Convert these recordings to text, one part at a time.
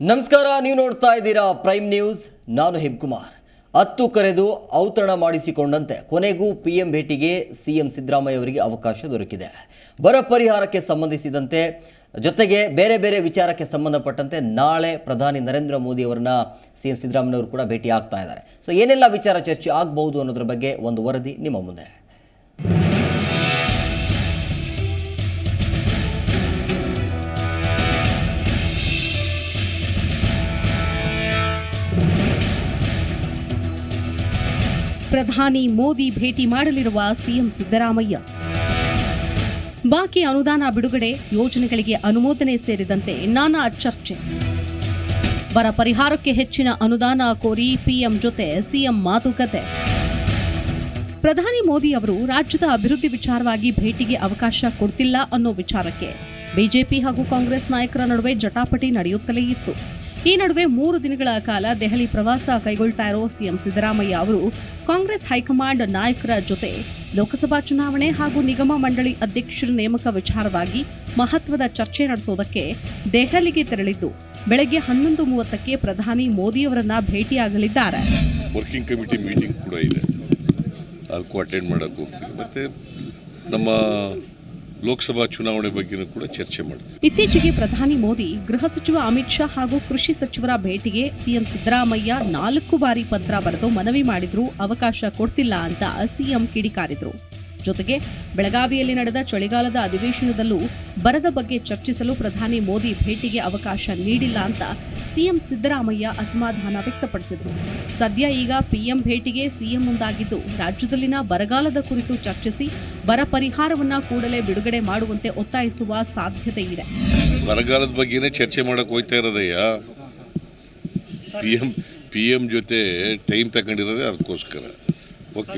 ನಮಸ್ಕಾರ, ನೀವು ನೋಡ್ತಾ ಇದ್ದೀರಾ ಪ್ರೈಮ್ ನ್ಯೂಸ್. ನಾನು ಹಿಮ್ಕುಮಾರ್. ಹತ್ತು ಕರೆದು ಔತಣ ಮಾಡಿಸಿಕೊಂಡಂತೆ. ಕೊನೆಗೂ ಪಿಎಂ ಭೇಟಿಗೆ ಸಿಎಂ ಸಿದ್ದರಾಮಯ್ಯ ಅವರಿಗೆ ಅವಕಾಶ ದೊರಕಿದೆ. ಬರ ಪರಿಹಾರಕ್ಕೆ ಸಂಬಂಧಿಸಿದಂತೆ, ಜೊತೆಗೆ ಬೇರೆ ಬೇರೆ ವಿಚಾರಕ್ಕೆ ಸಂಬಂಧಪಟ್ಟಂತೆ ನಾಳೆ ಪ್ರಧಾನಿ ನರೇಂದ್ರ ಮೋದಿ ಅವರನ್ನ ಸಿಎಂ ಸಿದ್ದರಾಮಯ್ಯವರು ಕೂಡ ಭೇಟಿ ಆಗ್ತಾ ಇದ್ದಾರೆ. ಸೊ ಏನೆಲ್ಲ ವಿಚಾರ ಚರ್ಚೆ ಆಗಬಹುದು ಅನ್ನೋದ್ರ ಬಗ್ಗೆ ಒಂದು ವರದಿ ನಿಮ್ಮ ಮುಂದೆ. ಪ್ರಧಾನಿ ಮೋದಿ ಭೇಟಿ ಮಾಡಲಿರುವ ಸಿಎಂ ಸಿದ್ದರಾಮಯ್ಯ. ಬಾಕಿ ಅನುದಾನ ಬಿಡುಗಡೆ, ಯೋಜನೆಗಳಿಗೆ ಅನುಮೋದನೆ ಸೇರಿದಂತೆ ನಾನಾ ಚರ್ಚೆ. ಬರ ಪರಿಹಾರಕ್ಕೆ ಹೆಚ್ಚಿನ ಅನುದಾನ ಕೋರಿ ಪಿಎಂ ಜೊತೆ ಸಿಎಂ ಮಾತುಕತೆ. ಪ್ರಧಾನಿ ಮೋದಿ ಅವರು ರಾಜ್ಯದ ಅಭಿವೃದ್ಧಿ ವಿಚಾರವಾಗಿ ಭೇಟಿಗೆ ಅವಕಾಶ ಕೊಡ್ತಿಲ್ಲ ಅನ್ನೋ ವಿಚಾರಕ್ಕೆ ಬಿಜೆಪಿ ಹಾಗೂ ಕಾಂಗ್ರೆಸ್ ನಾಯಕರ ನಡುವೆ ಜಟಾಪಟಿ ನಡೆಯುತ್ತಲೇ ಇತ್ತು. ಈ ನಡುವೆ ಮೂರು ದಿನಗಳ ಕಾಲ ದೆಹಲಿ ಪ್ರವಾಸ ಕೈಗೊಳ್ತಾ ಇರೋ ಸಿಎಂ ಸಿದ್ದರಾಮಯ್ಯ ಅವರು ಕಾಂಗ್ರೆಸ್ ಹೈಕಮಾಂಡ್ ನಾಯಕರ ಜೊತೆ ಲೋಕಸಭಾ ಚುನಾವಣೆ ಹಾಗೂ ನಿಗಮ ಮಂಡಳಿ ಅಧ್ಯಕ್ಷರ ನೇಮಕ ವಿಚಾರವಾಗಿ ಮಹತ್ವದ ಚರ್ಚೆ ನಡೆಸೋದಕ್ಕೆ ದೆಹಲಿಗೆ ತೆರಳಿದ್ದು, ಬೆಳಗ್ಗೆ ಹನ್ನೊಂದು ಮೂವತ್ತಕ್ಕೆ ಪ್ರಧಾನಿ ಮೋದಿಯವರನ್ನ ಭೇಟಿಯಾಗಲಿದ್ದಾರೆ. ವರ್ಕಿಂಗ್ ಕಮಿಟಿ ಮೀಟಿಂಗ್ ಕೂಡ ಇದೆ. ಅದಕ್ಕೂ ಅಟೆಂಡ್ ಮಾಡೋಕ್ಕೆ ಹೋಗ್ತೀವಿ. ಮತ್ತು ನಮ್ಮ ಲೋಕಸಭಾ ಚುನಾವಣೆ ಬಗ್ಗೆನೂ ಕೂಡ ಚರ್ಚೆ ಮಾಡ್ತೀವಿ. ಇತ್ತೀಚೆಗೆ ಪ್ರಧಾನಿ ಮೋದಿ ಗೃಹ ಸಚಿವ ಅಮಿತ್ ಶಾ ಹಾಗೂ ಕೃಷಿ ಸಚಿವರ ಭೇಟಿಗೆ ಸಿಎಂ ಸಿದ್ದರಾಮಯ್ಯ ನಾಲ್ಕು ಬಾರಿ ಪತ್ರ ಬರೆದು ಮನವಿ ಮಾಡಿದ್ರು ಅವಕಾಶ ಕೊಡ್ತಿಲ್ಲ ಅಂತ ಸಿಎಂ ಕಿಡಿಕಾರಿದ್ರು. ಜೊತೆಗೆ ಬೆಳಗಾವಿಯಲ್ಲಿ ನಡೆದ ಚಳಿಗಾಲದ ಅಧಿವೇಶನದಲ್ಲೂ ಬರದ ಬಗ್ಗೆ ಚರ್ಚಿಸಲು ಪ್ರಧಾನಿ ಮೋದಿ ಭೇಟಿಗೆ ಅವಕಾಶ ನೀಡಿಲ್ಲ ಅಂತ ಸಿಎಂ ಸಿದ್ದರಾಮಯ್ಯ ಅಸಮಾಧಾನ ವ್ಯಕ್ತಪಡಿಸಿದರು. ಸದ್ಯ ಈಗ ಪಿಎಂ ಭೇಟಿಗೆ ಸಿಎಂ ಮುಂದಾಗಿದ್ದು ರಾಜ್ಯದಲ್ಲಿನ ಬರಗಾಲದ ಕುರಿತು ಚರ್ಚಿಸಿ ಬರ ಪರಿಹಾರವನ್ನ ಕೂಡಲೇ ಬಿಡುಗಡೆ ಮಾಡುವಂತೆ ಒತ್ತಾಯಿಸುವ ಸಾಧ್ಯತೆ ಇದೆ. ಬರಗಾಲದ ಬಗ್ಗೆನೇ ಚರ್ಚೆ ಮಾಡಕ್ಕೆ ಹೋಗ್ತಾ ಇರೋದಯ್ಯ? ಪಿ ಎಂ ಪಿ ಎಂ ಜೊತೆ ಟೈಮ್ ತಗೊಂಡಿರೋದೇ ಅದಕ್ಕೋಸ್ಕರ. ಓಕೆ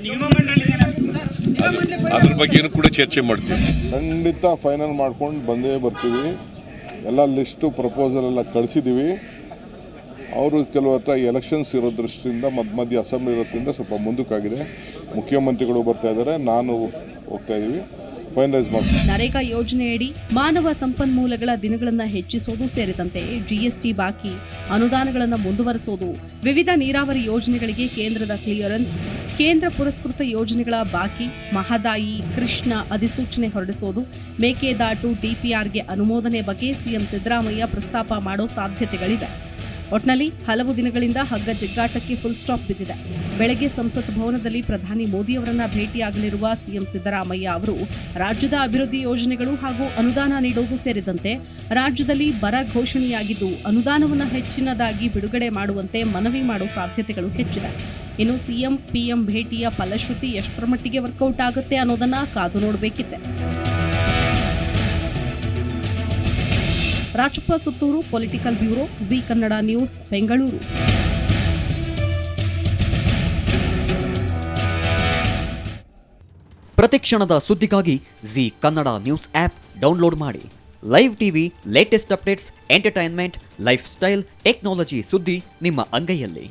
ಅದ್ರ- ಅದ್ರ ಬಗ್ಗೆನೂ ಕೂಡ ಚರ್ಚೆ ಮಾಡ್ತೀವಿ. ಖಂಡಿತ ಫೈನಲ್ ಮಾಡ್ಕೊಂಡು ಬಂದೇ ಬರ್ತೀವಿ. ಎಲ್ಲ ಲಿಸ್ಟು ಪ್ರಪೋಸಲ್ ಎಲ್ಲ ಕಳಿಸಿದ್ದೀವಿ ಅವರು ಕೆಲವು ಹತ್ರ ಎಲೆಕ್ಷನ್ಸ್ ಇರೋ ದೃಷ್ಟಿಯಿಂದ ಮಧ್ಯ ಮಧ್ಯ ಅಸೆಂಬ್ಲಿ ಇರೋದ್ರಿಂದ ಸ್ವಲ್ಪ ಮುಂದಕ್ಕಾಗಿದೆ. ಮುಖ್ಯಮಂತ್ರಿಗಳು ಬರ್ತಾ ಇದ್ದಾರೆ. ನಾನು ಹೋಗ್ತಾ ಇದ್ದೀವಿ. ಫೈನಲೈಸ್ ಮಾಡಿ ನರೇಗಾ ಯೋಜನೆಯಡಿ ಮಾನವ ಸಂಪನ್ಮೂಲಗಳ ದಿನಗಳನ್ನು ಹೆಚ್ಚಿಸೋದು ಸೇರಿದಂತೆ ಜಿಎಸ್ಟಿ ಬಾಕಿ ಅನುದಾನಗಳನ್ನು ಮುಂದುವರೆಸೋದು. ವಿವಿಧ ನೀರಾವರಿ ಯೋಜನೆಗಳಿಗೆ ಕೇಂದ್ರದ ಕ್ಲಿಯರೆನ್ಸ್ ಕೇಂದ್ರ ಪುರಸ್ಕೃತ ಯೋಜನೆಗಳ ಬಾಕಿ, ಮಹದಾಯಿ, ಕೃಷ್ಣ ಅಧಿಸೂಚನೆ ಹೊರಡಿಸೋದು, ಮೇಕೆದಾಟು, ಡಿಪಿಆರ್ಗೆ ಅನುಮೋದನೆ ಬಗ್ಗೆ ಸಿಎಂ ಸಿದ್ದರಾಮಯ್ಯ ಪ್ರಸ್ತಾಪ ಮಾಡೋ ಸಾಧ್ಯತೆಗಳಿವೆ. ಒಟ್ನಲ್ಲಿ ಹಲವು ದಿನಗಳಿಂದ ಹಗ್ಗ ಜಗ್ಗಾಟಕ್ಕೆ ಫುಲ್ ಸ್ಟಾಪ್ ಬಿದ್ದಿದೆ. ಬೆಳಗ್ಗೆ ಸಂಸತ್ ಭವನದಲ್ಲಿ ಪ್ರಧಾನಿ ಮೋದಿ ಅವರನ್ನ ಭೇಟಿಯಾಗಲಿರುವ ಸಿಎಂ ಸಿದ್ದರಾಮಯ್ಯ ಅವರು ರಾಜ್ಯದ ಅಭಿವೃದ್ಧಿ ಯೋಜನೆಗಳು ಹಾಗೂ ಅನುದಾನ ನೀಡುವುದು ಸೇರಿದಂತೆ ರಾಜ್ಯದಲ್ಲಿ ಬರ ಘೋಷಣೆಯಾಗಿದ್ದು ಅನುದಾನವನ್ನು ಹೆಚ್ಚಿನದಾಗಿ ಬಿಡುಗಡೆ ಮಾಡುವಂತೆ ಮನವಿ ಮಾಡುವ ಸಾಧ್ಯತೆಗಳು ಹೆಚ್ಚಿದೆ. ಇನ್ನು ಸಿಎಂ, ಪಿಎಂ ಭೇಟಿಯ ಫಲಶ್ರುತಿ ಎಷ್ಟರ ಮಟ್ಟಿಗೆ ವರ್ಕೌಟ್ ಆಗುತ್ತೆ ಅನ್ನೋದನ್ನ ಕಾದು ನೋಡಬೇಕಿದೆ. Rajappa Suttur political bureau Zee Kannada news Bengaluru ಪ್ರತಿಕ್ಷಣದ ಸುದ್ದಿಗಾಗಿ Zee Kannada news app download ಮಾಡಿ. Live TV latest updates entertainment lifestyle technology ಸುದ್ದಿ ನಿಮ್ಮ ಅಂಗೈಯಲ್ಲಿ.